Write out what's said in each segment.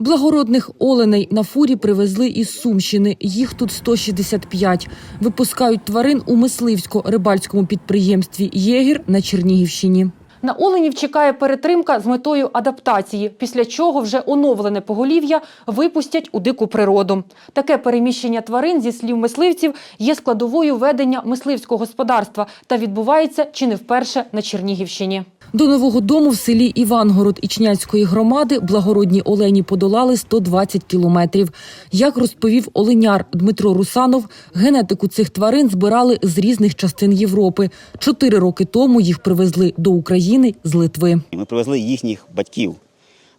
Благородних оленей на фурі привезли із Сумщини. Їх тут 165. Випускають тварин у мисливсько-рибальському підприємстві «Єгір» на Чернігівщині. На оленів чекає перетримка з метою адаптації, після чого вже оновлене поголів'я випустять у дику природу. Таке переміщення тварин, зі слів мисливців, є складовою ведення мисливського господарства та відбувається чи не вперше на Чернігівщині. До нового дому в селі Івангород Ічняцької громади благородні олені подолали 120 кілометрів. Як розповів оленяр Дмитро Русанов, генетику цих тварин збирали з різних частин Європи. Чотири роки тому їх привезли до України з Литви. Ми привезли їхніх батьків.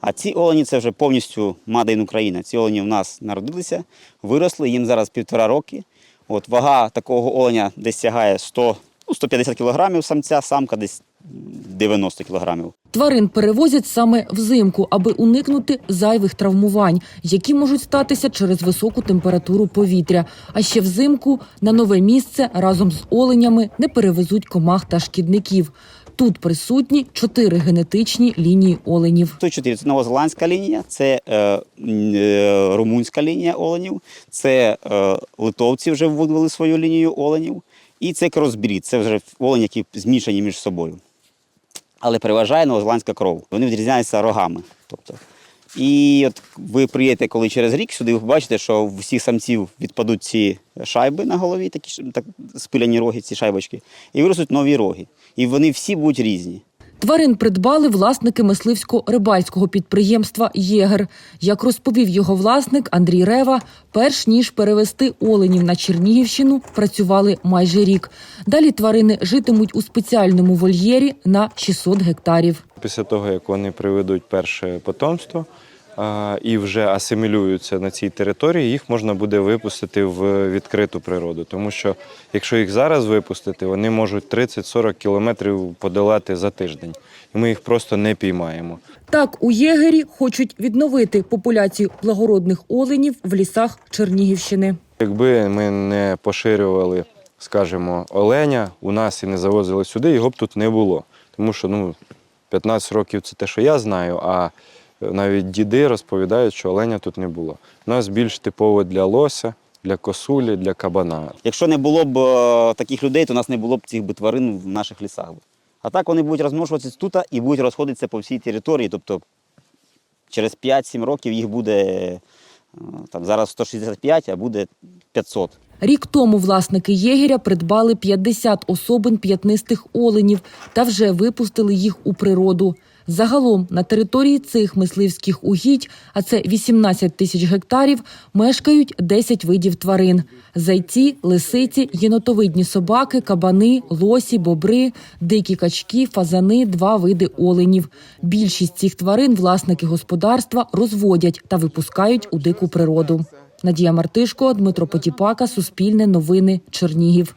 А ці олені це вже повністю Мадейн Україна. Ці олені в нас народилися, виросли, їм зараз півтора роки. От вага такого оленя десь сягає 100, ну, 150 кілограмів самця, самка десь 90 кілограмів. Тварин перевозять саме взимку, аби уникнути зайвих травмувань, які можуть статися через високу температуру повітря. А ще взимку на нове місце разом з оленями не перевезуть комах та шкідників. Тут присутні чотири генетичні лінії оленів. Тут чотири це новозеландська лінія, це е, е, румунська лінія оленів, це е, литовці вже вводили свою лінію оленів, і це кросбрід, це вже олені, які змішані між собою. Але переважає новозеландська кров. Вони відрізняються рогами. Тобто. І от ви приїдете, коли через рік сюди, ви побачите, що в усіх самців відпадуть ці шайби на голові, такі так, спиляні роги, ці шайбочки, і виростуть нові роги. І вони всі будуть різні. Тварин придбали власники мисливсько-рибальського підприємства «Єгер». Як розповів його власник Андрій Рева, перш ніж перевести оленів на Чернігівщину, працювали майже рік. Далі тварини житимуть у спеціальному вольєрі на 600 гектарів. Після того, як вони приведуть перше потомство і вже асимілюються на цій території, їх можна буде випустити в відкриту природу. Тому що якщо їх зараз випустити, вони можуть 30-40 кілометрів подолати за тиждень. І ми їх просто не піймаємо. Так, у «Єгері» хочуть відновити популяцію благородних оленів в лісах Чернігівщини. Якби ми не поширювали, скажімо, оленя у нас і не завозили сюди, його б тут не було. Тому що ну, 15 років це те, що я знаю, а навіть діди розповідають, що оленя тут не було. У нас більш типово для лося, для косулі, для кабана. Якщо не було б е, таких людей, то у нас не було б цих би тварин в наших лісах. А так вони будуть розмножуватися тут і будуть розходитися по всій території. Тобто через 5-7 років їх буде е, там, зараз 165, а буде 500. Рік тому власники єгеря придбали 50 особин п'ятнистих оленів та вже випустили їх у природу. Загалом на території цих мисливських угідь, а це 18 тисяч гектарів, мешкають 10 видів тварин: зайці, лисиці, єнотовидні собаки, кабани, лосі, бобри, дикі качки, фазани, два види оленів. Більшість цих тварин власники господарства розводять та випускають у дику природу. Надія Мартишко, Дмитро Потіпака, Суспільне новини, Чернігів.